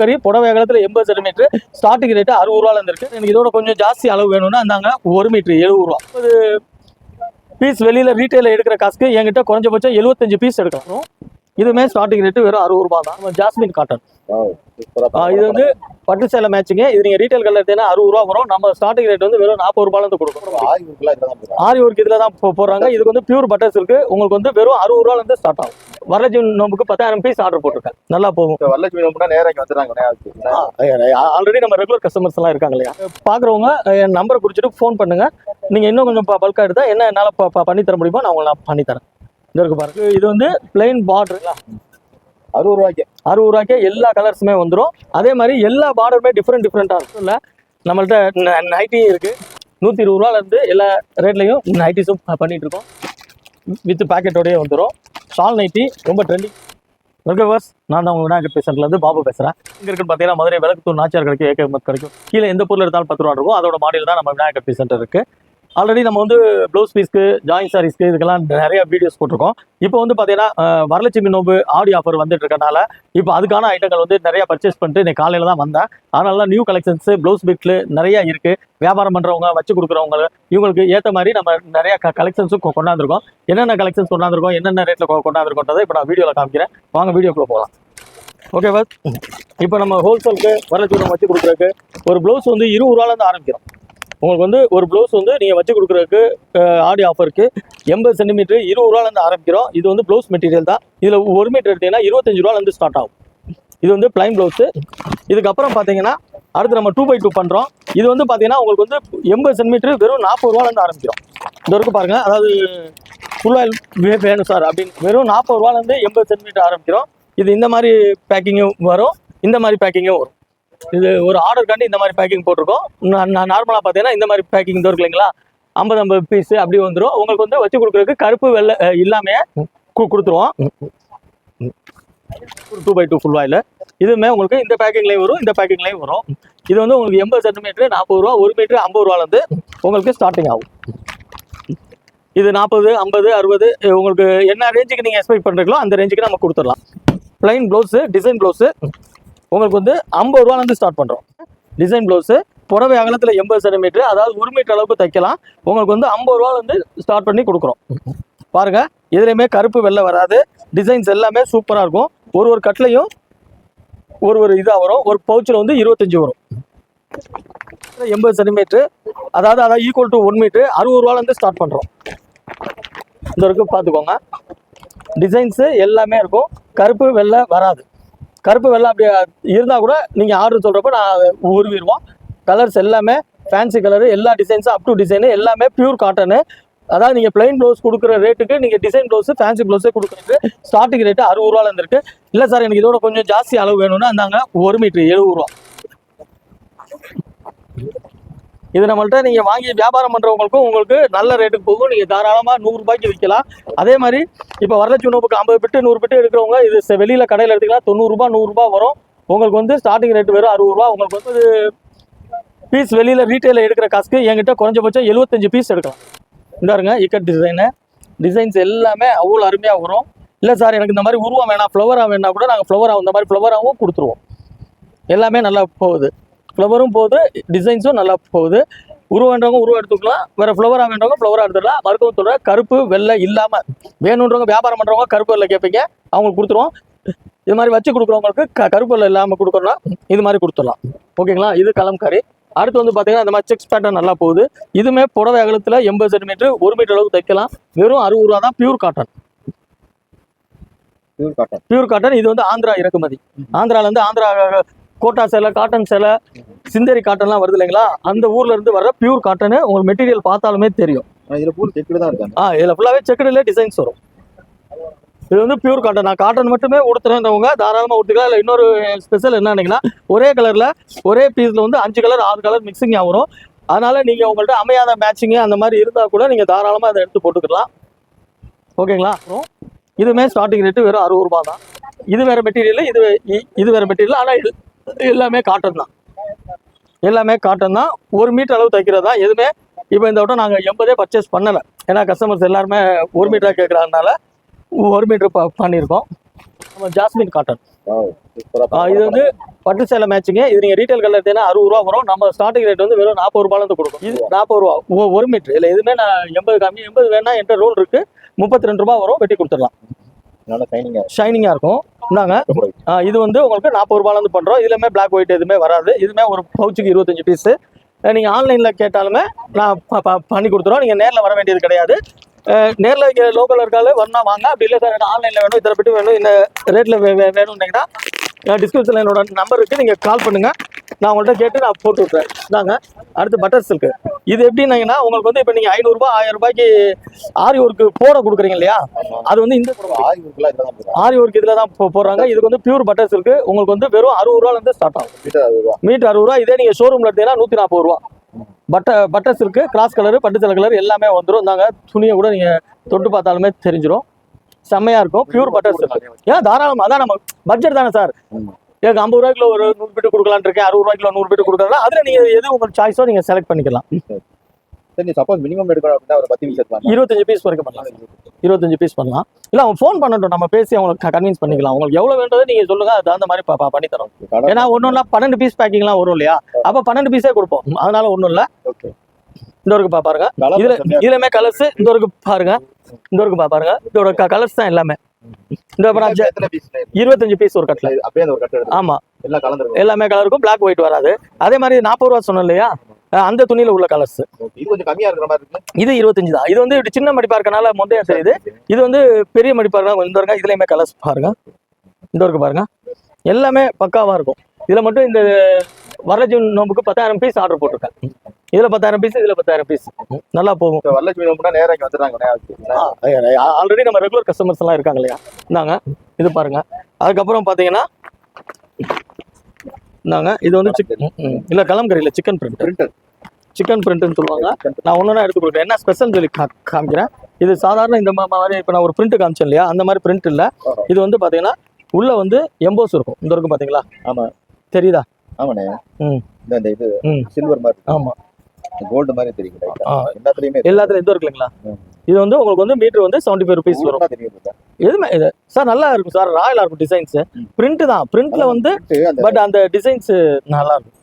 கறி புடவை அகலத்தில் எண்பது சென்டிமீட்டர் ஸ்டார்டிங் ரேட்டு அறுபது ரூபால இருந்திருக்கு. எனக்கு இதோட கொஞ்சம் ஜாஸ்தி அளவு வேணும்னா இருந்தாங்க ஒரு மீட்டர் எழுபது ரூபா. ஒரு பீஸ் வெளியில் ரீட்டைலில் எடுக்கிற காசுக்கு என்கிட்ட குறைஞ்சபட்சம் எழுபத்தஞ்சு பீஸ் எடுக்கணும் இதுவுமே ஸ்டார்டிங் ரேட்டு வெறும் அறுபது ரூபா தான். நம்ம ஜாஸ்மின் காட்டன் இது வந்து பட்டு சேலை மேட்சிங்க இது நீங்க ரீட்டைல் கலர் எடுத்தீங்கன்னா அறுபது ரூபா வரும். நம்ம ஸ்டார்டிங் ரேட் வந்து வெறும் நாற்பது ரூபாயில இருந்து கொடுக்கும் ஆரி ஒர்க் இதுல தான் போடுறாங்க. இதுக்கு வந்து பியூர் பட்டர்ஸ் இருக்கு. உங்களுக்கு வந்து வெறும் அறுபது ரூபாயில இருந்து ஸ்டார்ட் ஆகும். வரலட்சுமி நோம்புக்கு பத்தாயிரம் பீஸ் ஆர்டர் போட்டிருக்கேன். நல்லா போகும். வரலட்சுமி நோம்புனா நேரா இங்க வந்துடுறாங்க ஆல்ரெடி நம்ம ரெகுலர் கஸ்டமர்ஸ் எல்லாம் இருக்காங்க இல்லையா? பாக்குறவங்க என் நம்பரை குறிச்சிட்டு ஃபோன் பண்ணுங்க. நீங்க இன்னும் கொஞ்சம் பல்கா எடுத்தா என்ன என்னால பண்ணி தர முடியுமோ நான் உங்களுக்கு நான் பண்ணி தரேன் இது இருக்கு பாருங்க. இது வந்து பிளைன் பார்டர் அறுபது ரூபாய்க்கு. அறுபது ரூபாய்க்கே எல்லா கலர்ஸுமே வந்துடும் அதே மாதிரி எல்லா பார்டருமே டிஃப்ரெண்ட் டிஃப்ரெண்ட்டாக இருக்கும் இல்லை? நம்மள்ட்ட நைட்டியும் இருக்கு. நூற்றி இருபது ரூபால இருந்து எல்லா ரேட்லையும் நைட்டிஸும் பண்ணிட்டு இருக்கோம். வித் பேக்கெட்டோடயே வந்துடும் ஷால் நைட்டி ரொம்ப ட்ரெண்டிங் வெல்கவர்ஸ் நான் தான் உங்க விநாயகர் பேஷண்ட்ல இருந்து பாபு பேசுறேன். இங்க இருக்குன்னு பார்த்தீங்கன்னா மதுரை விளக்குத்தூர் நாச்சியார் கிடைக்கும் ஏகமத் கிடைக்கும். கீழே எந்த பொருள் எடுத்தாலும் பத்து ரூபா இருக்கும். அதோட மாடல் தான் நம்ம விநாயகர் பேஷண்ட் இருக்கு ஆல்ரெடி நம்ம வந்து ப்ளவுஸ் பீஸ்க்கு ஜாயின் சாரீஸ்க்கு இதுக்கெல்லாம் நிறைய வீடியோஸ் போட்டிருக்கோம். இப்போ வந்து பார்த்தீங்கன்னா வரலட்சுமி நோம்பு ஆடி ஆஃபர் வந்துட்டு இருக்கனால இப்போ அதுக்கான ஐட்டங்கள் வந்து நிறைய பர்ச்சேஸ் பண்ணிட்டு இன்னைக்கு காலையில தான் வந்தேன். அதனால தான் நியூ கலெக்ஷன்ஸ் ப்ளவுஸ் பீட்ல நிறைய இருக்கு. வியாபாரம் பண்றவங்க வச்சு கொடுக்குறவங்க இவங்களுக்கு ஏற்ற மாதிரி நம்ம நிறைய கலெக்ஷன்ஸும் கொண்டாந்துருக்கோம். என்னென்ன கலெக்ஷன்ஸ் கொண்டாந்துருக்கோம் என்னென்ன ரேட்ல கொண்டாந்துருக்கோன்றதை இப்போ நான் வீடியோவில் காமிக்கிறேன். வாங்க வீடியோக்குள்ள போகலாம். ஓகே இப்போ நம்ம ஹோல்சேலுக்கு வரலட்சுமி நோம்பு வச்சு கொடுக்குறதுக்கு ஒரு ப்ளவுஸ் வந்து இருபது ரூபாலேருந்து ஆரம்பிக்கிறோம். உங்களுக்கு வந்து ஒரு ப்ளவுஸ் வந்து நீங்கள் வச்சு கொடுக்குறதுக்கு ஆடி ஆஃபருக்கு எண்பது சென்டிமீட்டர் இருபது ரூபாலேருந்து ஆரம்பிக்கிறோம். இது வந்து ப்ளவுஸ் மெட்டீரியல் தான். இதில் ஒரு மீட்டர் எடுத்தீங்கன்னா இருபத்தஞ்சு ரூபாலேருந்து ஸ்டார்ட் ஆகும். இது வந்து பிளைன் ப்ளவுஸு இதுக்கப்புறம் பார்த்தீங்கன்னா அடுத்து நம்ம டூ பை டூ பண்ணுறோம் இது வந்து பார்த்தீங்கன்னா உங்களுக்கு வந்து எண்பது சென்டிமீட்டர் வெறும் நாற்பது ரூபாலேருந்து ஆரம்பிக்கிறோம். இந்த வரைக்கும் பாருங்கள் அதாவது ஃபுல் ஆயில் வேணும் சார் அப்படின்னு வெறும் நாற்பது ரூபாலேருந்து எண்பது சென்டிமீட்டர் ஆரம்பிக்கிறோம். இது இந்த மாதிரி பேக்கிங்கும் வரும். இந்த மாதிரி பேக்கிங்கும் வரும். இது ஒரு ஆர்டருக்காண்டி இந்த மாதிரி பேக்கிங் போட்டிருக்கோம். நான் நார்மலாக பார்த்தீங்கன்னா இந்த மாதிரி பேக்கிங் இருக்கு இல்லைங்களா? ஐம்பது ஐம்பது பீஸ் அப்படி வந்துடும் உங்களுக்கு வந்து வச்சு கொடுக்குறதுக்கு கருப்பு வெள்ளை அஹ், இல்லாமையே கு- கொடுத்துருவோம். டூ பை டூ ஃபுல்வாயில் இதுவுமே உங்களுக்கு இந்த பேக்கிங்லேயும் வரும் இந்த பேக்கிங்லேயும் வரும். இது வந்து உங்களுக்கு எண்பது சென்டிமீட்ரு நாற்பது ரூபா ஒரு மீட்டர் ஐம்பது ரூபாலேருந்து உங்களுக்கு ஸ்டார்டிங் ஆகும். இது நாற்பது ஐம்பது அறுபது உங்களுக்கு என்ன ரேஞ்சுக்கு நீங்கள் எக்ஸ்பெக்ட் பண்ணுறீங்களோ அந்த ரேஞ்சுக்கு நம்ம கொடுத்துடலாம். ப்ளைன் ப்ளவுஸு டிசைன் ப்ளவுஸு உங்களுக்கு வந்து ஐம்பது ரூபாலேருந்து ஸ்டார்ட் பண்ணுறோம் டிசைன் ப்ளவுஸு புடவை அகலத்தில் எண்பது சென்டிமீட்டர் அதாவது ஒரு மீட்டர் அளவுக்கு தைக்கலாம். உங்களுக்கு வந்து ஐம்பது ரூபாலேருந்து ஸ்டார்ட் பண்ணி கொடுக்குறோம். பாருங்க எதுலையுமே கருப்பு வெள்ளை வராது. டிசைன்ஸ் எல்லாமே சூப்பராக இருக்கும். ஒரு ஒரு கட்லையும் ஒரு ஒரு இதாக வரும். ஒரு பவுச்சில் வந்து இருபத்தஞ்சி வரும். எண்பது சென்டிமீட்ரு அதாவது அதாவது ஈக்குவல் டு ஒன் மீட்ரு அறுபது ரூபாலேருந்து ஸ்டார்ட் பண்ணுறோம் இந்த வரைக்கும் பார்த்துக்கோங்க. டிசைன்ஸு எல்லாமே இருக்கும். கருப்பு வெள்ளை வராது. கருப்பு வெள்ளை அப்படி இருந்தால் கூட நீங்கள் ஆர்டர் சொல்கிறப்ப நான் உருவிடுவோம் கலர்ஸ் எல்லாமே ஃபேன்சி கலரு எல்லா டிசைன்ஸும் அப் டு டிசைனு எல்லாமே பியூர் காட்டனு அதாவது நீங்கள் பிளைன் ப்ளவுஸ் கொடுக்குற ரேட்டுக்கு நீங்கள் டிசைன் ப்ளவுஸு ஃபேன்சி ப்ளவுஸே கொடுக்குறது. ஸ்டார்டிங் ரேட்டு அறுபது ரூபாவில் இருந்திருக்கு. இல்லை சார் எனக்கு இதோட கொஞ்சம் ஜாஸ்தி அளவு வேணும்னா இருந்தாங்க ஒரு மீட்ரு எழுபது ரூபா. இது நம்மள்கிட்ட நீங்கள் வாங்கி வியாபாரம் பண்ணுறவங்களுக்கும் உங்களுக்கு நல்ல ரேட்டுக்கு போகும். நீங்கள் தாராளமாக நூறுரூபாய்க்கு விற்கலாம் அதே மாதிரி இப்போ வரலட்சுமி நோப்புக்கு ஐம்பது பிட்டு நூறு பிட்டு எடுக்கிறவங்க இது வெளியில் கடையில் எடுத்துக்கலாம் தொண்ணூறுரூபா நூறுரூபா வரும். உங்களுக்கு வந்து ஸ்டார்டிங் ரேட் வெறும் அறுபது ரூபா உங்களுக்கு வந்து பீஸ் வெளியில் ரீட்டைலில் எடுக்கிற காசுக்கு என்கிட்ட குறைஞ்சபட்சம் எழுபத்தஞ்சு பீஸ் எடுக்கலாம். இந்தாருங்க இக்கட் டிசைனு டிசைன்ஸ் எல்லாமே அவ்வளோ அருமையாக வரும். இல்லை சார் எனக்கு இந்த மாதிரி உருவம் வேணாம் ஃப்ளவராக வேணா கூட நாங்கள் ஃப்ளவராக இந்த மாதிரி ஃப்ளவராகவும் கொடுத்துருவோம். எல்லாமே நல்லா போகுது. ஃப்ளவரும் போகுது டிசைன்ஸும் நல்லா போகுது. உருவம் வேண்டவங்க உருவம் எடுத்துக்கலாம். வேற ஃப்ளவராக வேண்டவங்க ஃப்ளவராக எடுத்துக்கலாம் மருத்துவம் சொல்கிறேன் கருப்பு வெள்ளை இல்லாமல் வேணுன்றவங்க வியாபாரம் பண்ணுறவங்க கருப்பு வெள்ளை கேட்பீங்க அவங்களுக்கு கொடுத்துருவோம். இது மாதிரி வச்சு கொடுக்குறவங்களுக்கு க கருப்பு வெள்ளை இல்லாமல் கொடுக்குறோம்னா இது மாதிரி கொடுத்துடலாம். ஓகேங்களா இது கலம்காரி. அடுத்து வந்து பார்த்தீங்கன்னா இந்த மாதிரி செக்ஸ் பேட்டர்ன் நல்லா போகுது. இதுவுமே புடவை அகலத்தில் எண்பது சென்டிமீட்டர் ஒரு மீட்டர் அளவுக்கு தைக்கலாம். வெறும் அறுபது ரூபா தான் pure cotton pure cotton pure cotton இது வந்து ஆந்திரா இறக்குமதி. ஆந்திரால இருந்து ஆந்திரா கோட்டா சேலை காட்டன் சேலை சிந்தேரி காட்டன்லாம் வருது இல்லைங்களா? அந்த ஊர்ல இருந்து வர்ற பியூர் காட்டனு உங்களுக்கு மெட்டீரியல் பார்த்தாலுமே தெரியும். இதுல பூர் செக்குடு தான் இருக்காங்க. ஆ இதில் ஃபுல்லாகவே செக்குடில் டிசைன்ஸ் வரும். இது வந்து பியூர் காட்டன் நான் காட்டன் மட்டுமே உடுத்துறேன்றவங்க தாராளமாக உடுத்துக்கலாம். இல்லை இன்னொரு ஸ்பெஷல் என்னன்னீங்கன்னா ஒரே கலரில் ஒரே பீஸில் வந்து அஞ்சு கலர் ஆறு கலர் மிக்சிங்காக வரும். அதனால நீங்கள் உங்கள்ட்ட அமையாத மேட்சிங்கு அந்த மாதிரி இருந்தால் கூட நீங்கள் தாராளமாக அதை எடுத்து போட்டுக்கலாம். ஓகேங்களா? அப்புறம் இதுவுமே ஸ்டார்டிங் ரேட்டு வெறும் அறுபது ரூபா தான். இது வேற மெட்டீரியல் இது இது வேற மெட்டீரியல் ஆனால் இது எல்லாமே காட்டன் தான். எல்லாமே காட்டன் தான். ஒரு மீட்டர் அளவு தைக்கிறது தான். எதுவுமே இப்போ இந்த வட்டம் நாங்கள் எண்பதே பர்ச்சேஸ் பண்ணலை. ஏன்னா கஸ்டமர்ஸ் எல்லாருமே ஒரு மீட்டராக கேட்குறதுனால ஒரு மீட்டர் ப பண்ணியிருக்கோம். நம்ம ஜாஸ்மின் காட்டன் இது வந்து பட்டு சேலை மேட்சிங்க இது நீங்கள் ரீட்டைல் கலர் எடுத்தீங்கன்னா அறுபது ரூபா வரும். நம்ம ஸ்டார்டிங் ரேட் வந்து வெறும் நாற்பது ரூபாயிலேருந்து கொடுக்கும். இது நாற்பது ரூபா. ஒரு மீட்ரு இல்லை எதுவுமே நான் எண்பது காமி எண்பது வேணா என்கிட்ட ரோல் இருக்கு. முப்பத்தி ரெண்டு ரூபா வரும். வெட்டி கொடுத்துடலாம். ஷைனிங்காக இருக்கும். இந்தாங்க. இது வந்து உங்களுக்கு நாற்பது ரூபாயிலேருந்து பண்ணுறோம் இதுலமே பிளாக் ஒயிட் எதுவுமே வராது. இதுவுமே ஒரு பவுச்சுக்கு இருபத்தஞ்சு பீஸு நீங்கள் ஆன்லைனில் கேட்டாலுமே நான் பண்ணி கொடுத்துருவோம். நீங்கள் நேரில் வர வேண்டியது கிடையாது. நேரில் இங்கே லோக்கல் இருக்காலும் வரணும் வாங்க. அப்படி இல்லை சார் ஆன்லைனில் வேணும். இத்தனை பெட்டு வேணும். இந்த ரேட்டில் வே வே- வேணும்னீங்கன்னா டிஸ்கிரிப்ஷனில் என்னோட நம்பர் இருக்குது நீங்கள் கால் பண்ணுங்கள் நான் உங்கள்கிட்ட கேட்டு நான் போட்டு விட்றேன் இந்தாங்க அடுத்து பட்டர் சில்க்கு இது எப்படின்னாங்கன்னா உங்களுக்கு வந்து இப்போ நீங்கள் ஐநூறுரூபா ஆயிரம் ரூபாய்க்கு ஆரி ஒர்க்கு போட கொடுக்குறீங்க இல்லையா? அது வந்து இந்த ஆரி ஒர்க் இதில் தான் போடுறாங்க. இதுக்கு வந்து பியூர் பட்டர்ஸ் இருக்கு உங்களுக்கு வந்து வெறும் அறுபது ரூபாலேருந்து ஸ்டார்ட் ஆகும். மீட்டர் அறுபது ரூபா. இதே நீங்கள் ஷோரூமில் எடுத்தீங்கன்னா நூற்றி நாற்பது ரூபா. பட்ட பட்டர்ஸ் இருக்கு கிராஸ் கலர் பட்டு சில கலர் எல்லாமே வந்துடும் இந்தாங்க துணியை கூட நீங்கள் தொட்டு பார்த்தாலுமே தெரிஞ்சிடும் செம்மையாக இருக்கும். பியூர் பட்டர்ஸ் ஏன்? தாராளம். அதான் நம்ம பட்ஜெட் தானே சார். எனக்கு ஐம்பது ரூபாய்க்குள்ள ஒரு நூறு பிட்டு கொடுக்கலான்னு இருக்கேன் அறுபது ரூபாய்க்குள்ள நூறு பிட்டு கொடுக்கலாம் அதில் நீங்கள் எது உங்கள் சாய்ஸோ நீங்கள் செலக்ட் பண்ணிக்கலாம். சரி சப்போஸ் மினிமம் எடுக்கணும் அப்படின்னா ஒரு பத்து பீஸ் இருபத்தஞ்சு பீஸ் வரைக்கும் பண்ணலாம். இருபத்தஞ்சு பீஸ் பண்ணலாம். இல்லை அவங்க ஃபோன் பண்ணட்டும் நம்ம பேசி அவங்களுக்கு கன்வின்ஸ் பண்ணிக்கலாம். உங்களுக்கு எவ்வளோ வேண்டதோ நீங்கள் சொல்லுங்கள் அது தகுந்த மாதிரி பண்ணி தரோம். ஏன்னா ஒன்றும் இல்லை பன்னெண்டு பீஸ் பேக்கிங்லாம் வரும் இல்லையா? அப்போ பன்னெண்டு பீஸே கொடுப்போம். அதனால ஒன்றும் இல்லை. ஓகே இந்த பா பாருங்க. இதுல இதுலமே கலர்ஸ் இந்த ஒருக்கு பாருங்க. இந்த பா பாருங்க. இதோட கலர்ஸ் தான் எல்லாமே. இந்த இருபத்தஞ்சு பீஸ் ஒரு கட்டில் அப்படியே ஒரு கட்டு எடுத்து ஆமா. எல்லாம் கலந்துருக்கும் எல்லாமே கலர் இருக்கும் பிளாக் ஒயிட் வராது. அதே மாதிரி நாற்பது ரூபா சொன்னேன் இல்லையா? அந்த துணியில உள்ள கலர்ஸ் இது கொஞ்சம் கம்மியா இருக்கிற மாதிரி இருக்கு இது இருபத்தஞ்சு தான். இது வந்து இப்படி சின்ன மடிப்பா இருக்கனால மொந்தையா தெரியுது இது. வந்து பெரிய மடிப்பா இருக்கா இந்த இருக்க இதுலயுமே கலர்ஸ் பாருங்க. இந்த இருக்கு பாருங்க. எல்லாமே பக்காவா இருக்கும். இதுல மட்டும் இந்த வரலட்சுமி நோம்புக்கு பத்தாயிரம் பீஸ் ஆர்டர் போட்டிருக்கேன். இதுல பத்தாயிரம் பீஸ் இதுல பத்தாயிரம் பீஸ் நல்லா போகும். வரலட்சுமி நோம்புனா நேரா இங்க வந்துடுறாங்க ஆல்ரெடி நம்ம ரெகுலர் கஸ்டமர்ஸ் எல்லாம் இருக்காங்க இல்லையா? இந்தாங்க இது பாருங்க. அதுக்கப்புறம் பாத்தீங்கன்னா இந்தாங்க இது வந்து சிக்கன் இல்ல கலம்கரி இல்ல சிக்கன் பிரிண்ட் பிரிண்டர் சிக்கன் பிரிண்ட்னு சொல்லுவாங்க. நான் ஒன்று எடுத்து கொடுக்குறேன். என்ன ஸ்பெஷல் சொல்லி காமிக்கிறேன். இது சாதாரண இந்த மாதிரி இப்போ நான் ஒரு பிரிண்ட் காமிச்சேன் இல்லையா? அந்த மாதிரி பிரிண்ட் இல்லை. இது வந்து பார்த்தீங்கன்னா உள்ள வந்து எம்போஸ் இருக்கும். இந்த இருக்கும் பார்த்தீங்களா ஆமா. தெரியுதா? ஆமாண்ணே. ம். இந்த இந்த இது. சில்வர் மாதிரி ஆமா. கோல்டு மாதிரி தெரியும் ஆ? ஆ. எல்லாத்துலயுமே எல்லாத்துலையும் இது இருக்கு இல்லைங்களா ம். இது வந்து உங்களுக்கு வந்து மீட்டர் வந்து செவன்டி ஃபைவ் ருபீஸ் வரும்? எதுவுமே இது சார் நல்லா இருக்கும் சார் ராயலா இருக்கும் டிசைன்ஸ். பிரிண்ட் தான். பிரிண்ட்ல வந்து அந்த பட் அந்த டிசைன்ஸ் நல்லா இருக்கும்.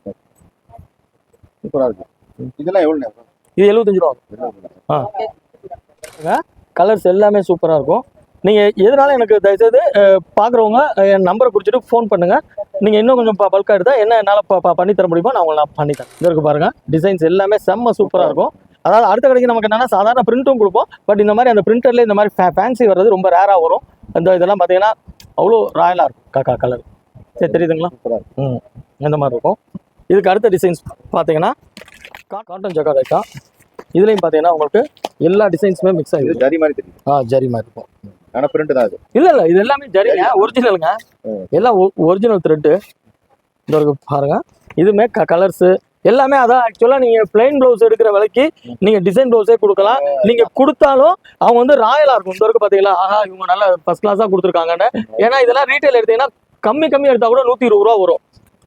சூப்பரா இருக்கு இதெல்லாம் எவ்வளவு இது எழுபத்தஞ்சு ரூபா. கலர்ஸ் எல்லாமே சூப்பராக இருக்கும். நீங்கள் எதனால எனக்கு தயவுசெய்து பார்க்குறவங்க என் நம்பரை குறிச்சிட்டு ஃபோன் பண்ணுங்கள் நீங்கள் இன்னும் கொஞ்சம் பல்காக எடுத்தால் என்ன என்னால் ப- ப- பண்ணி தர முடியுமோ நான் உங்களுக்கு நான் பண்ணி தரேன். இது பாருங்கள் டிசைன்ஸ் எல்லாமே செம்ம சூப்பராக இருக்கும். அதாவது அடுத்த கடைக்கு நமக்கு என்னன்னா சாதாரண பிரிண்ட்டும் கொடுப்போம். பட் இந்த மாதிரி அந்த பிரிண்டர்ல இந்த மாதிரி ஃபேன்சி வர்றது ரொம்ப ரேராக வரும். அந்த இதெல்லாம் பார்த்தீங்கன்னா அவ்வளோ ராயலாக இருக்கும். காக்கா கலர் சரி தெரியுதுங்களா? ம். இந்த மாதிரி இருக்கும். இதுக்கு அடுத்த டிசைன்ஸ் பார்த்தீங்கன்னா காட்டன் ஜக்கா ரைக்கா இதுலேயும் பார்த்தீங்கன்னா உங்களுக்கு எல்லா டிசைன்ஸுமே மிக்ஸ் ஆகிருக்கு ஜரி மாதிரி தெரியும் ஆ ஜரி மாதிரி இருக்கும். ஆனா பிரிண்ட் தான் இது. இல்ல இல்ல இது எல்லாமே ஜரிங்க ஒரிஜினலுங்க. எல்லாம் ஒரிஜினல் த்ரெட்டு இந்த ஒரு பாருங்க. இதுமே கலர்ஸ் எல்லாமே அதான் ஆக்சுவலா நீங்க பிளைன் ப்ளவுஸ் எடுக்கிற விலைக்கு நீங்க டிசைன் ப்ளவுஸே கொடுக்கலாம். நீங்க கொடுத்தாலும் அவங்க வந்து ராயலா இருக்கும். இந்த வரைக்கும் பாத்தீங்களா? ஆஹா இவங்க நல்ல ஃபர்ஸ்ட் கிளாஸா கொடுத்துருக்காங்கன்னு. ஏன்னா இதெல்லாம் ரீட்டைல் எடுத்தீங்கன்னா கம்மி கம்மி எடுத்தா கூட நூத்தி இருபது ரூபா வரும்.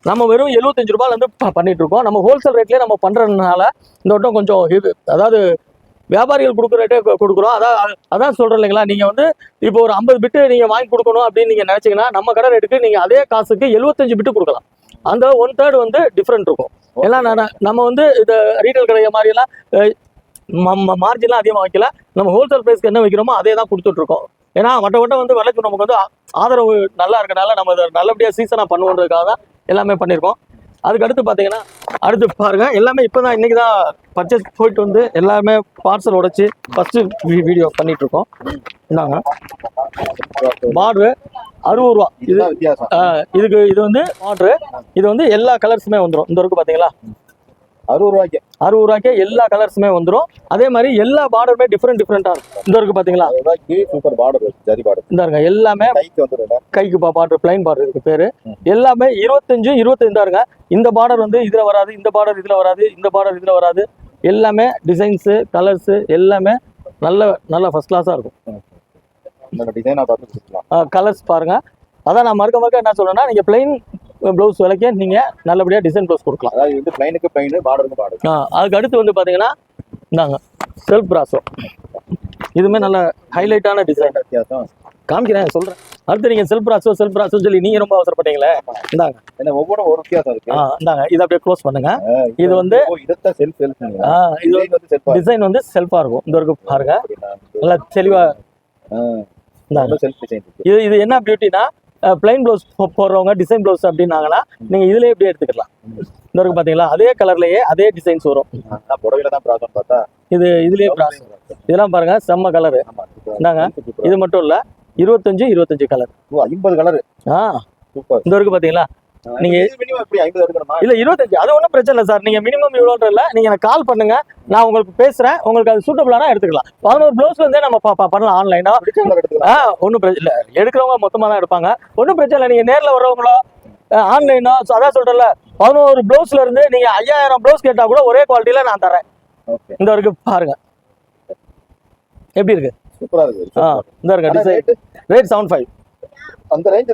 நம்ம வெறும் எழுபத்தஞ்சு ரூபாயில இருந்து ப- பண்ணிட்டு இருக்கோம். நம்ம ஹோல்சேல் ரேட்லயே நம்ம பண்றதுனால இந்த வட்டம் கொஞ்சம் heavy. அதாவது வியாபாரிகள் கொடுக்குற ரேட்டே கொடுக்குறோம். அதான் அதான் சொல்றேன் இல்லைங்களா? நீங்க வந்து இப்போ ஒரு ஐம்பது பிட்டு நீங்க வாங்கி கொடுக்கணும் அப்படின்னு நீங்க நினைச்சீங்கன்னா நம்ம கடை ரேட்டுக்கு நீங்க அதே காசுக்கு எழுபத்தஞ்சு பிட்டு கொடுக்கலாம். அந்த ஒன் தேர்ட் வந்து டிஃப்ரெண்ட் இருக்கும். நான் நம்ம வந்து இந்த ரீட்டைல் கடை மாதிரி எல்லாம் மார்ஜின்லாம் அதிகமாக வைக்கல. நம்ம ஹோல்சேல் ப்ரைஸ்க்கு என்ன வைக்கிறோமோ அதே தான் கொடுத்துட்டு இருக்கோம். ஏன்னா வட்ட வட்டம் வந்து விலைக்கு நமக்கு வந்து ஆதரவு நல்லா இருக்கனால நம்ம இதை நல்லபடியாக சீசனாக பண்ணுவோன்றதுக்காக தான் எல்லாமே பண்ணியிருக்கோம். அதுக்கு அடுத்து பார்த்தீங்கன்னா அடுத்து பாருங்க எல்லாமே இப்போ தான் இன்னைக்கு தான் பர்ச்சேஸ் போயிட்டு வந்து எல்லாமே பார்சல் உடைச்சு ஃபர்ஸ்ட் வீடியோ பண்ணிட்டு இருக்கோம் இந்தாங்க. பார்டரு அறுபது ரூபா. இது இதுக்கு இது வந்து பார்டரு இது வந்து எல்லா கலர்ஸுமே வந்துடும் இந்த இருக்கு பார்த்தீங்களா அறுபது ரூபாய்க்கு. அறுபது ரூபாய்க்கே எல்லா கலர்ஸுமே வந்துடும் அதே மாதிரி எல்லா பார்டருமே டிஃப்ரெண்ட் டிஃப்ரெண்ட்டாக இருக்கும். இந்த இருக்கு ரூபாய்க்கு சூப்பர் பார்டர் ஜரி பார்டர் இந்த இருங்க எல்லாமே கைக்கு வந்துடும் கைக்கு பா பார்டர் பிளைன் பார்டர் இதுக்கு பேரு. எல்லாமே இருபத்தஞ்சு இருபத்தைந்தா இருங்க. இந்த பார்டர் வந்து இதுல வராது இந்த பார்டர் இதுல வராது இந்த பார்டர் இதுல வராது. எல்லாமே டிசைன்ஸு கலர்ஸு எல்லாமே நல்ல நல்ல ஃபர்ஸ்ட் கிளாஸாக இருக்கும். கலர்ஸ் பாருங்க. அதான் நான் மறுக்க மறுக்க என்ன சொல்றேன்னா நீங்க பிளைன் ப்ளவுஸ் விலைக்கே நீங்க நல்லபடியா டிசைன் ப்ளவுஸ் கொடுக்கலாம். அதாவது வந்து பிளைனுக்கு பிளைனு பார்டருக்கு பார்டர் ஆ, அதுக்கு அடுத்து வந்து பாத்தீங்கன்னா இந்தாங்க செல்ஃப் பிராசோ இதுவுமே நல்ல ஹைலைட்டான டிசைன் வித்தியாசம். காமிக்கிறேன் சொல்றேன். அடுத்து நீங்கள் செல்ஃப் ராசோ செல்ஃப் ராசோ சொல்லி நீங்கள் ரொம்ப அவசரப்பட்டீங்களே? இந்தாங்க. ஏன்னா ஒவ்வொன்றும் ஒரு வித்தியாசம் இருக்கு. ஆ இந்தாங்க இதை அப்படியே க்ளோஸ் பண்ணுங்க. இது வந்து இதத்தான் செல்ஃப் செல்ஃப் ஆ, இது வந்து டிசைன் வந்து செல்ஃபாக இருக்கும். இந்த இருக்கு பாருங்க. நல்லா தெளிவாக இந்தாங்க. செல்ஃப் டிசைன் இது இது என்ன பியூட்டினா பிளைன் ப்ளவுஸ் போடுறவங்க டிசைன் ப்ளவுஸ் அப்படின்னாங்கன்னா நீங்கள் இதுலேயே இப்படியே எடுத்துக்கலாம். இந்த இருக்கு பார்த்தீங்களா அதே கலர்லேயே அதே டிசைன்ஸ் வரும். புடவையில தான் ப்ராப்ளம் பார்த்தா? இது இதுலேயே இதெல்லாம் பாருங்க செம்ம கலரு இந்தாங்க. இது மட்டும் இல்லை இருபத்தஞ்சு இருபத்தஞ்சு கலர் ஐம்பது கலர் ஆ. சூப்பர். இந்த இருக்கு பார்த்தீங்களா நீங்க- இல்ல இருபத்தஞ்சு. அது ஒன்றும் பிரச்சனை இல்லை சார். நீங்க மினிமம் இவ்வளோன்ற இல்லை. நீங்க எனக்கு கால் பண்ணுங்க. நான் உங்களுக்கு பேசுறேன். உங்களுக்கு அது சூட்டபிளானா எடுத்துக்கலாம். பதினோரு ப்ளவுஸ்ல இருந்தே நம்ம பண்ணலாம் ஆன்லைனா ஆ. ஒன்றும் பிரச்சனை இல்லை. எடுக்கிறவங்க மொத்தமாக தான் எடுப்பாங்க. ஒன்றும் பிரச்சனை இல்லை. நீங்கள் நேரில் வர்றவங்களோ ஆன்லைனோ அதான் சொல்கிறேன்ல பதினோரு ப்ளவுஸ்ல இருந்து நீங்கள் ஐயாயிரம் ப்ளவுஸ் கேட்டால் கூட ஒரே குவாலிட்டியில் நான் தரேன் இந்த வரைக்கும் பாருங்க. எப்படி இருக்கு? சூப்பரா இருக்கு. இந்த இருக்க ரேட் செவன் ஃபைவ் அந்த ரேஞ்ச்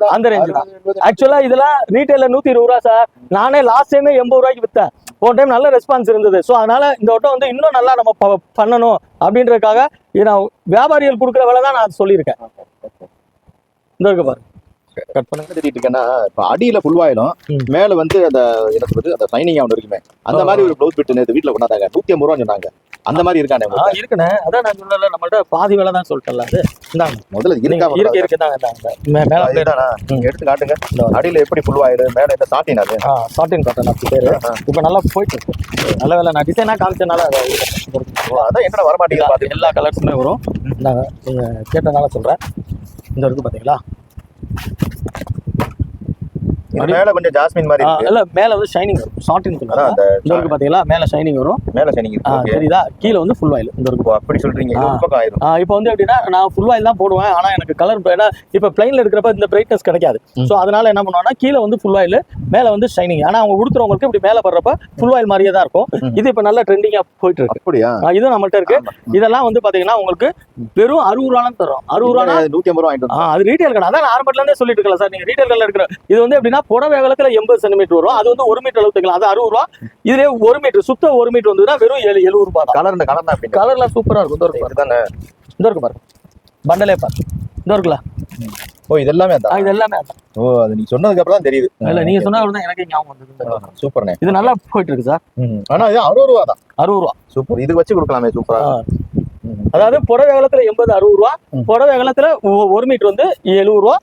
தான். ஆக்சுவலாக இதெல்லாம் ரீட்டைலில் நூற்றி இருபது ரூபா சார் நானே லாஸ்ட் டைமே எண்பது ரூபாய்க்கு விற்றேன் போன டைம் நல்ல ரெஸ்பான்ஸ் இருந்தது. ஸோ அதனால இந்த வட்டம் வந்து இன்னும் நல்லா நம்ம பண்ணணும் அப்படின்றதுக்காக நான் வியாபாரிகள் கொடுக்குற வேலை தான் நான் சொல்லியிருக்கேன். இந்த இருக்கு பாருங்க கட் என்ன தெரியிட்டு இருக்கேன்னா இப்ப அடியில. மேல வந்து அந்த சொல்றது அந்த சைனிங் ஒன்று இருக்குமே. அந்த மாதிரி ஒரு ப்ளவுஸ் பிட் நேற்று வீட்டுல கொண்டாந்தாங்க. நூத்தி ஐம்பது ரூபா சொன்னாங்க. அந்த மாதிரி இருக்கானே இருக்குண்ணே. அதான் நான் சொன்னல நம்மள்ட்ட பாதி வேலை தான் சொல்லிட்டேன்ல. அது இந்தாங்க. முதல்ல இருக்கா இருக்கு இருக்கு மே- மேல எடுத்து காட்டுங்க. அடியில எப்படி ஃபுல் ஆயிடு? மேல என்ன சாட்டின் அது? சாட்டின் காட்டன் அப்படி பேரு. இப்போ நல்லா போயிட்டு இருக்கு நல்ல வேலை. நான் டிசைனாக காமிச்சனால அதை அதான் என்னடா வர மாட்டேங்குது எல்லா கலர்ஸுமே வரும். நீங்க கேட்டனால சொல்றேன். இந்த இருக்கு பாத்தீங்களா? இது மேல கொஞ்சம் ஜாஸ்மின் மாதிரி இருக்கு. இல்ல மேல வந்து ஷைனிங் அதான் சொல்லுவாங்க. இந்த இருக்கு பாத்தீங்களா? மேல ஷைனிங் வரும். மேல ஓகே தெரியுதா? கீழே வந்து ஃபுல் ஆயில் இந்த இருக்கு அப்படி சொல்றீங்க. இப்போ வந்து எப்படின்னா நான் ஃபுல் ஆயில் தான் போடுவேன். ஆனா எனக்கு கலர் ஏன்னா இப்போ பிளைன்ல எடுக்கிறப்ப இந்த பிரைட்னஸ் கிடைக்காது. ஸோ அதனால என்ன பண்ணுவாங்கன்னா கீழே வந்து ஃபுல் ஆயில் மேல வந்து ஷைனிங் ஆனா அவங்க உடுத்துறவங்களுக்கு இப்படி மேல படுறப்ப ஃபுல் ஆயில் மாதிரியே தான் இருக்கும். இது இப்போ நல்ல ட்ரெண்டிங்கா போயிட்டு இருக்கு. அப்படியா? இதுவும் நம்மள்ட்ட இருக்கு. இதெல்லாம் வந்து பாத்தீங்கன்னா உங்களுக்கு வெறும் அறுபது ரூபான்னு தரும். அறுபது ரூபா இது நூத்தி ஐம்பது ரூபா அது ரீட்டைல் கடை. அதான் ஆரம்பத்துல இருந்தே சொல்லிட்டு இருக்கலாம் சார். நீங்க ரீட்டைல் கடையில் இருக்கிற இது வந்து எப்படின்னா புடவை அகலத்துல எண்பது சென்டிமீட்டர் வரும். அது வந்து ஒரு மீட்டர் அளவு தைக்கலாம் அது அறுபது ரூபா. இதுலயே ஒரு மீட்டர் சுத்த ஒரு மீட்டர் வந்ததுன்னா வெறும் எழுபது ரூபாய் தான். கலர் இந்த கலர் கலர்லாம் சூப்பரா இருக்கும். இதுதானே? இதோ இருக்கு பாருங்க பண்டலே பாருங்க இதோ இருக்குல்ல? ஓ இது எல்லாமே அதான். இது எல்லாமே அதான். ஓ அது நீங்க சொன்னதுக்கு அப்புறம் தான் தெரியுது. இல்ல நீங்க சொன்னா தான் எனக்கு ஞாபகம் வந்தது. சூப்பர்ண்ணே. இது நல்லா போயிட்டு இருக்கு சார் ஆனா இது அறுபது ரூபா தான். அறுபது ரூபா. சூப்பர். இது வச்சு கொடுக்கலாமே சூப்பரா. அதாவது புடவை அகலத்துல எண்பது அறுபது ரூபா. புடவை அகலத்துல ஒ- ஒரு மீட்டர் வந்து எழுபது ரூபா.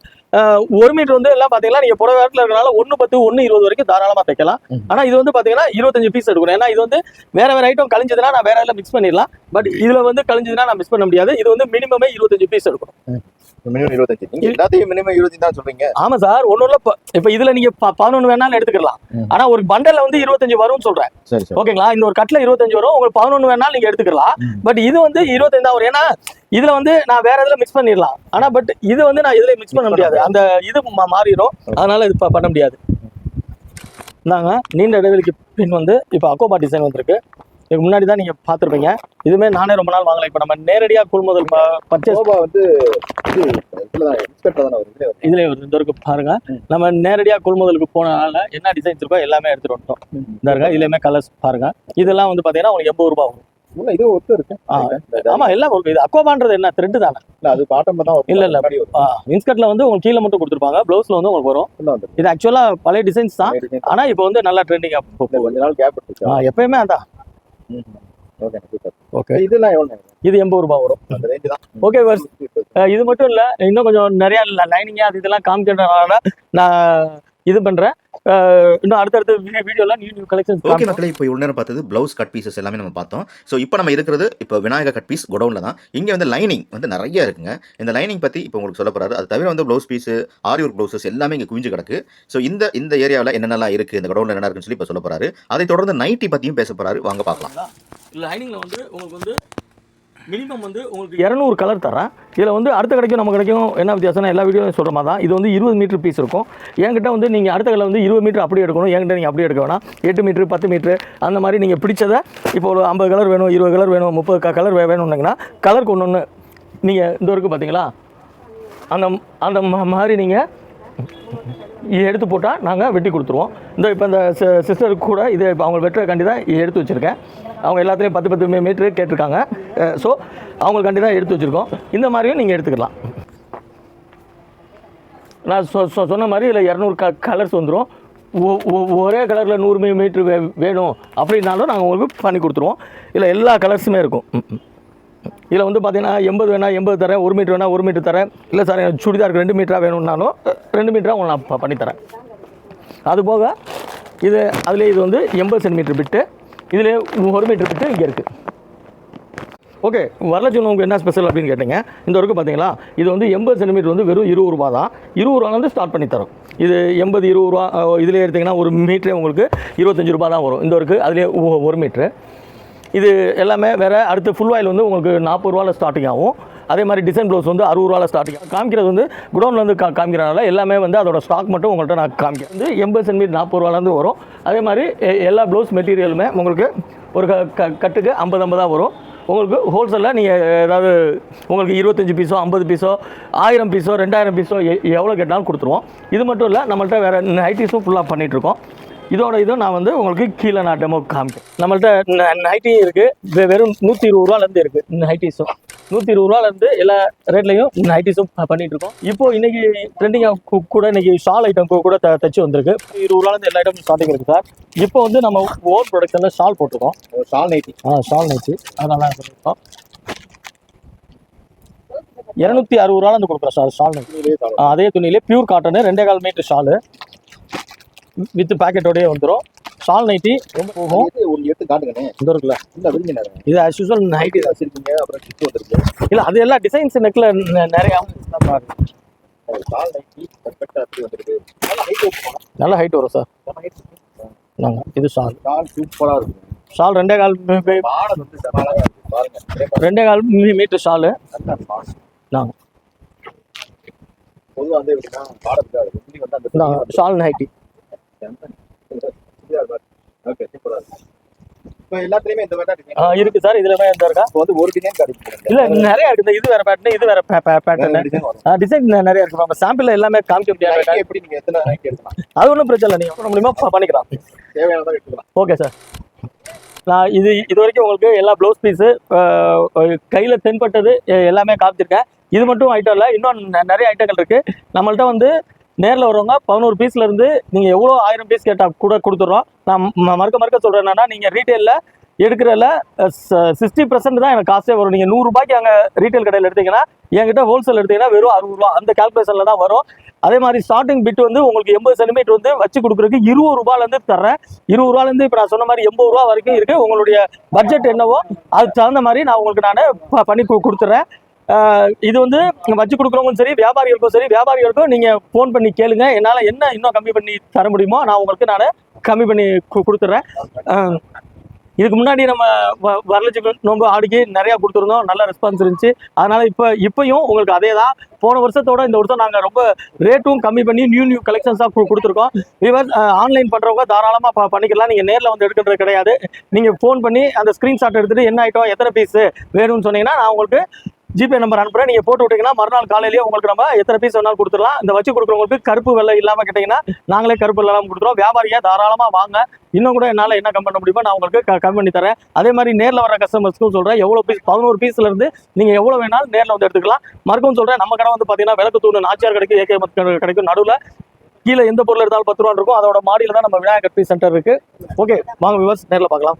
ஒரு மீட்டர் வந்து எல்லாம் பாத்தீங்கன்னா நீங்க புடவை இடத்துல இருக்கனால ஒண்ணு பத்து ஒண்ணு இருபது வரைக்கும் தாராளமா தைக்கலாம். ஆனா இது வந்து பாத்தீங்கன்னா இருபத்தஞ்சு பீஸ் எடுக்கணும். ஏன்னா இது வந்து வேற வேற ஐட்டம் கழிஞ்சதுன்னா நான் வேற இதுல மிக்ஸ் பண்ணிடலாம். பட் இதுல வந்து கழிஞ்சதுன்னா நான் மிக்ஸ் பண்ண முடியாது. இது வந்து மினிமமே இருபத்தஞ்சு பீஸ் எடுக்கணும். மினிமம் இருபத்தஞ்சு. நீங்க எல்லாத்தையும் மினிமம் இருபத்தஞ்சு தான் சொல்றீங்க. ஆமா சார் ஒண்ணும் இல்ல. இப்ப- இதுல நீங்க பதினொன்னு வேணாலும் எடுத்துக்கலாம். ஆனா ஒரு பண்டல்ல வந்து இருபத்தஞ்சு வரும்னு சொல்றேன். ஓகேங்களா? இந்த ஒரு கட்ல இருபத்தஞ்சு வரும். உங்களுக்கு பதினொன்று வேணாலும் நீங்க எடுத்துக்கலாம். பட் இது வந்து இருபத்தஞ்சு தான் வரும். ஏன்னா இதுல வந்து நான் வேற இதுல மிக்ஸ் பண்ணிடலாம். ஆனா பட் இது வந்து நான் இதுல மிக்ஸ் பண்ண முடியாது. அந்த இது மாறிடும். அதனால இது பண்ண முடியாது. இந்தாங்க நீண்ட இடைவெளிக்கு பின் வந்து இப்போ அக்கோபா டிசைன் வந்திருக்கு. இதுக்கு முன்னாடி தான் நீங்க பார்த்துருப்பீங்க. இதுவுமே நானே ரொம்ப நாள் வாங்கல. இப்போ நம்ம நேரடியாக கொள்முதல் பர்ச்சேஸ் வந்து வருது. இதுல ஒரு இந்த இருக்கு பாருங்க. நம்ம நேரடியாக கொள்முதலுக்கு போனனால என்ன டிசைன்ஸ் இருக்கோ எல்லாமே எடுத்துட்டு வந்துட்டோம். இந்த இருக்க? இதுலயுமே கலர்ஸ் பாருங்க. இதெல்லாம் வந்து பாத்தீங்கன்னா உங்களுக்கு எண்பது ரூபாய் வரும். இல்ல இது ஒத்து இருக்கு. ஆமா எல்லாம் இது அக்வாபான்றது என்ன? த்ரெட் தானே? அது பாட்டம் தான். இல்ல, இல்ல. இன்ஸ்கர்ட்ல வந்து உங்களுக்கு கீழே மட்டும் கொடுத்துருப்பாங்க. ப்ளவுஸ்ல வந்து உங்களுக்கு வரும். இது ஆக்சுவலா பழைய டிசைன்ஸ் தான். ஆனா இப்போ வந்து நல்லா ட்ரெண்டிங்கா கொஞ்ச நாள் கேப் எப்பயுமே அதான். ஓகே இதெல்லாம் எவ்வளவு இது எண்பது ரூபாய் வரும். அந்த ரேஞ்ச் தான். ஓகே வர்ஸ் இது மட்டும் இல்ல இன்னும் கொஞ்சம் நிறைய லைனிங் அது இதெல்லாம் காமிக்கிறதுனால நான் இது பண்றேன். அஹ் இன்னும் அடுத்தடுத்த வீடியோல நியூ நியூ ஓகே கலெக்ஷன் மக்களே இப்போ இவ்வளோ நேரம் பார்த்தது ப்ளவுஸ் கட் பீசஸ் எல்லாமே நம்ம பார்த்தோம். ஸோ இப்போ நம்ம இருக்கிறது இப்போ விநாயகர் கட் பீஸ் குடவுனில் தான். இங்கே வந்து லைனிங் வந்து நிறைய இருக்குங்க. இந்த லைனிங் பற்றி இப்போ உங்களுக்கு சொல்ல போறாரு. அது தவிர வந்து blouse piece aari work blouses எல்லாமே இங்கே குவிஞ்சு கிடக்கு. ஸோ இந்த இந்த ஏரியாவில் என்னென்னலாம் இருக்குது இந்த குடவுனில் என்ன இருக்குன்னு சொல்லி இப்போ சொல்ல போறாரு. அதை தொடர்ந்து நைட்டி பற்றியும் பேச போறாரு. வாங்க பார்க்கலாம். லைனிங்ல வந்து உங்களுக்கு வந்து மினிமம் வந்து உங்களுக்கு இரநூறு கலர் தரேன். இதில் வந்து அடுத்த கிடைக்கும் நம்ம கிடைக்கும் என்ன வித்தியாசம்னா எல்லா வீடியோலையும் சொல்கிற மாதிரி தான். இது வந்து இருபது மீட்ரு பீஸ் இருக்கும். என்கிட்ட வந்து நீங்கள் அடுத்த கலர் வந்து இருபது மீட்ரு அப்படி எடுக்கணும். என்கிட்ட நீங்கள் அப்படி எடுக்க வேணாம். எட்டு மீட்ரு பத்து மீட்ரு அந்த மாதிரி நீங்கள் பிடிச்சதை இப்போ ஒரு ஐம்பது கலர் வேணும் இருபது கலர் வேணும் முப்பது கலர் வேணும்னுங்கன்னா கலருக்கு ஒன்று ஒன்று நீங்கள் இந்த வரைக்கும் பார்த்தீங்களா அந்த அந்த மாதிரி நீங்கள் எடுத்து போட்டால் நாங்கள் வெட்டி கொடுத்துருவோம். இந்த இப்போ இந்த சிஸ்டருக்கு கூட இதை இப்போ அவங்க வெட்டுறக்காண்டி தான் எடுத்து வச்சுருக்கேன். அவங்க எல்லாத்துலேயும் பத்து பத்து மீட்ரு கேட்டிருக்காங்க. ஸோ அவங்களுக்காண்டி தான் எடுத்து வச்சுருக்கோம். இந்த மாதிரியும் நீங்கள் எடுத்துக்கலாம். நான் சொ சொ- சொன்ன மாதிரி இதில் இரநூறு க கலர்ஸ் வந்துடும் ஒரே கலரில் நூறு மீ மீட்ரு வே வேணும். அப்படின்னாலும் நாங்கள் உங்களுக்கு பண்ணி கொடுத்துருவோம். இதில் எல்லா கலர்ஸுமே இருக்கும். இதில் வந்து பார்த்தீங்கன்னா எண்பது வேணால் எண்பது தரேன். ஒரு மீட்ரு வேணால் ஒரு மீட்டர் தரேன். இல்லை சார் எனக்கு சுடிதாருக்கு ரெண்டு மீட்டராக வேணும்னாலும் ரெண்டு மீட்டராக உங்களுக்கு நான் பண்ணித்தரேன் அதுபோக இது அதிலே இது வந்து எண்பது சென்டிமீட்ரு பிட்டு. இதில் ஒரு மீட்டர் பிட்டு இங்கே இருக்குது ஓகே வரலட்சம் உங்களுக்கு என்ன ஸ்பெஷல் அப்படின்னு கேட்டிங்க? இந்த வரைக்கும் பார்த்தீங்களா இது வந்து எண்பது சென்டிமீட்டர் வந்து வெறும் இருபது ரூபா தான். இருபது ரூபாலேருந்து ஸ்டார்ட் பண்ணி தரோம். இது எண்பது இருபது ரூபா அஹ், இதிலே எடுத்திங்கன்னா ஒரு மீட்டரே உங்களுக்கு இருபத்தஞ்சு ரூபா தான் வரும். இந்த வரைக்கும் அதிலே ஒரு மீட்ரு இது எல்லாமே வேறு அடுத்து ஃபுல் ஆயில் வந்து உங்களுக்கு நாற்பது ரூபாவில் ஸ்டார்டிங் ஆகும். அதே மாதிரி டிசைன் ப்ளவுஸ் வந்து அறுபது ரூபாவில் ஸ்டார்டிங் காமிக்கிறது வந்து குடோனில் வந்து காமிக்கிறனால எல்லாமே வந்து அதோட ஸ்டாக் மட்டும் உங்கள்கிட்ட நான் காமிக்கிறேன். வந்து எண்பது சென்டிமீட்டர் நாற்பது ரூபாலேருந்து வரும். அதே மாதிரி எல்லா ப்ளவுஸ் மெட்டீரியலுமே உங்களுக்கு ஒரு க க- கட்டுக்கு ஐம்பது ஐம்பதாக வரும். உங்களுக்கு ஹோல்சேலில் நீங்கள் ஏதாவது உங்களுக்கு இருபத்தஞ்சி பீஸோ ஐம்பது பீஸோ ஆயிரம் பீஸோ ரெண்டாயிரம் பீஸோ எ எவ்வளோ கேட்டாலும் கொடுத்துருவோம். இது மட்டும் இல்லை நம்மள்ட்ட வேறு நைட்டிஸும் ஃபுல்லாக பண்ணிகிட்ருக்கோம் இதோட இதுவும் நான் வந்து உங்களுக்கு கீழே நான் டெமோ காமிப்பேன் நம்மள்ட்ட நைட்டியும் இருக்குது வெறும் நூற்றி இருபது ரூபாலேருந்து இருக்குது நைட்டிஸும் நூற்றி இருபது ரூபாலேருந்து எல்லா ரேட்லையும் நைட்டிஸும் பண்ணிட்டு இருக்கோம். இப்போ இன்னைக்கு ட்ரெண்டிங்காக கூட இன்னைக்கு ஷால் ஐட்டம் கூட த தச்சு வந்திருக்கு. இருபது ரூபாலேருந்து எல்லா ஐட்டம் ஸ்டார்டிங் இருக்குது சார். இப்போ வந்து நம்ம ஓன் ப்ரொடக்ஷனில் ஷால் போட்டிருக்கோம். ஷால் நைட்டி ஆ ஷால் நைட்டு அதனால பண்ணியிருக்கோம் இரநூத்தி அறுபது ரூபாலேருந்து கொடுக்குறோம் சார் ஷால் அதே துணியிலே பியூர் காட்டனு ரெண்டே கால் மீட்டர் ஷாலு வித் பேக்கெட்டோடயே வந்துடும் ஷால் நைட்டி ரொம்ப போகும். ஒன்று எடுத்து காட்டுங்கண்ணே. இந்த இருக்குல்ல. இல்லை விரும்பினாரு இது ஆஸ் யூஸ்வல் நைட்டி தான் வச்சிருக்கீங்க அப்புறம் கிட்டு வந்திருக்கு. இல்லை அது எல்லாம் டிசைன்ஸ் நெக்கில் நிறையா ஷால் நைட்டி பர்ஃபெக்டாக அப்படி வந்திருக்கு. நல்லா ஹைட் நல்ல ஹைட் வரும் சார். நாங்கள் இது ஷால் ஷால் சூப்பராக இருக்கும். ஷால் ரெண்டே கால் பாருங்க. பாருங்க. ரெண்டே கால் மீட்டர் ஷாலு நாங்கள் பொதுவாக வந்து எப்படின்னா ஷால் நைட்டி ஓகே சூப்பராக இருக்கு இப்போ எல்லாத்துலேயுமே இந்த டிசைன் இருக்குது சார். இதில் எந்த இருக்கா? இப்போ வந்து ஒரு டிசைன் கிடைக்கும் இல்லை நிறைய இருக்குது இது வேறு பேட்டர்னு இது வேறு பேட்டர்னு டிசைன் நிறைய இருக்குது நம்ம சாம்பிளில் எல்லாமே காமிக்க முடியாது எப்படி நீங்கள் எத்தனை எடுக்கலாம்? அது ஒன்றும் பிரச்சனை இல்லை. நீங்கள் மூலியமா பண்ணிக்கலாம். எடுத்துக்கலாம். ஓகே சார் நான் இது இது வரைக்கும் உங்களுக்கு எல்லா ப்ளவுஸ் பீஸு கையில் தென்பட்டது எல்லாமே காமிச்சிருக்கேன். இது மட்டும் ஐட்டம் இல்லை. இன்னும் நெ- நிறைய ஐட்டங்கள் இருக்குது நம்மள்ட்ட வந்து நேரில் வரவங்க பதினோரு பீஸ்லேருந்து நீங்கள் எவ்வளோ ஆயிரம் பீஸ் கேட்டால் கூட கொடுத்துட்றோம் நான் மறுக்க மறுக்க சொல்கிறேன் என்னன்னா நீங்கள் ரீட்டெயிலில் எடுக்கிறதுல சிக்ஸ்டி பர்சன்ட் தான் எனக்கு காசே வரும். நீங்கள் நூறுரூபாய்க்கு அங்கே ரீட்டைல் கடையில் எடுத்தீங்கன்னா என்கிட்ட ஹோல்சேல் எடுத்தீங்கன்னா வெறும் அறுபது ரூபா. அந்த கால்குலேஷனில் தான் வரும். அதே மாதிரி ஸ்டார்டிங் பிட் வந்து உங்களுக்கு எண்பது சென்டிமீட்டர் வந்து வச்சு கொடுக்குறதுக்கு இருபது ரூபாலேருந்து தர்றேன். இருபது ரூபாலேருந்து இப்போ நான் சொன்ன மாதிரி எண்பது ரூபா வரைக்கும் இருக்குது உங்களுடைய பட்ஜெட் என்னவோ அதுக்கு தகுந்த மாதிரி நான் உங்களுக்கு நான் பண்ணி கொடுத்துட்றேன் இது வந்து வச்சு கொடுக்குறவங்களும் சரி வியாபாரிகளுக்கும் சரி வியாபாரிகளுக்கும் நீங்கள் ஃபோன் பண்ணி கேளுங்க. என்னால் என்ன இன்னும் கம்மி பண்ணி தர முடியுமோ நான் உங்களுக்கு நான் கம்மி பண்ணி கொடுத்துட்றேன் இதுக்கு முன்னாடி நம்ம வ- வரலட்சுமி நோம்பு ஆடிக்கு நிறையா கொடுத்துருந்தோம். நல்ல ரெஸ்பான்ஸ் இருந்துச்சு. அதனால் இப்போ இப்பயும் உங்களுக்கு அதே தான் போன வருஷத்தோட இந்த வருஷம் நாங்கள் ரொம்ப ரேட்டும் கம்மி பண்ணி நியூ நியூ கலெக்ஷன்ஸாக கொடுத்துருக்கோம். விவர் ஆன்லைன் பண்ணுறவங்க தாராளமாக பண்ணிக்கலாம். நீங்கள் நேரில் வந்து எடுக்கிறது கிடையாது. நீங்கள் ஃபோன் பண்ணி அந்த ஸ்க்ரீன்ஷாட் எடுத்துகிட்டு என்ன ஐட்டம் எத்தனை பீஸு வேணும்னு சொன்னீங்கன்னா நான் உங்களுக்கு ஜிபே நம்பர் அனுப்புகிறேன் நீங்கள் போட்டு விட்டீங்கன்னா மறுநாள் காலையிலேயே உங்களுக்கு நம்ம எத்தனை பீஸ் வேணாலும் கொடுத்துடலாம். இந்த வச்சு கொடுக்குறவங்களுக்கு கருப்பு வெள்ளை இல்லாமல் கேட்டிங்கன்னா நாங்களே கருப்பு இல்லாமல் கொடுத்துருவோம் வியாபாரியா தாராளமாக வாங்க. இன்னும் கூட என்னால் என்ன கம் பண்ண முடியுமோ நான் உங்களுக்கு க- கம்மி பண்ணி தரேன். அதே மாதிரி நேரில் வர கஸ்டமர்ஸ்க்கும் சொல்கிறேன் எவ்வளோ பீஸ் பதினோரு பீஸ்ல இருந்து நீங்கள் எவ்வளோ வேணாலும் நேரில் வந்து எடுத்துக்கலாம். மறுக்கவும் சொல்கிறேன் நம்ம கடை வந்து பார்த்தீங்கன்னா விளக்கு தூண் நாச்சியார் கிடைக்கும் ஏகே கிடைக்கும் நடுவில். கீழே எந்த பொருள் எடுத்தாலும் பத்து ரூபா இருக்கும். அதோட மாடியில் தான் நம்ம விநாயகர் பீஸ் சென்டர் இருக்குது ஓகே வாங்க விவர்ஸ் நேரில் பார்க்கலாம்.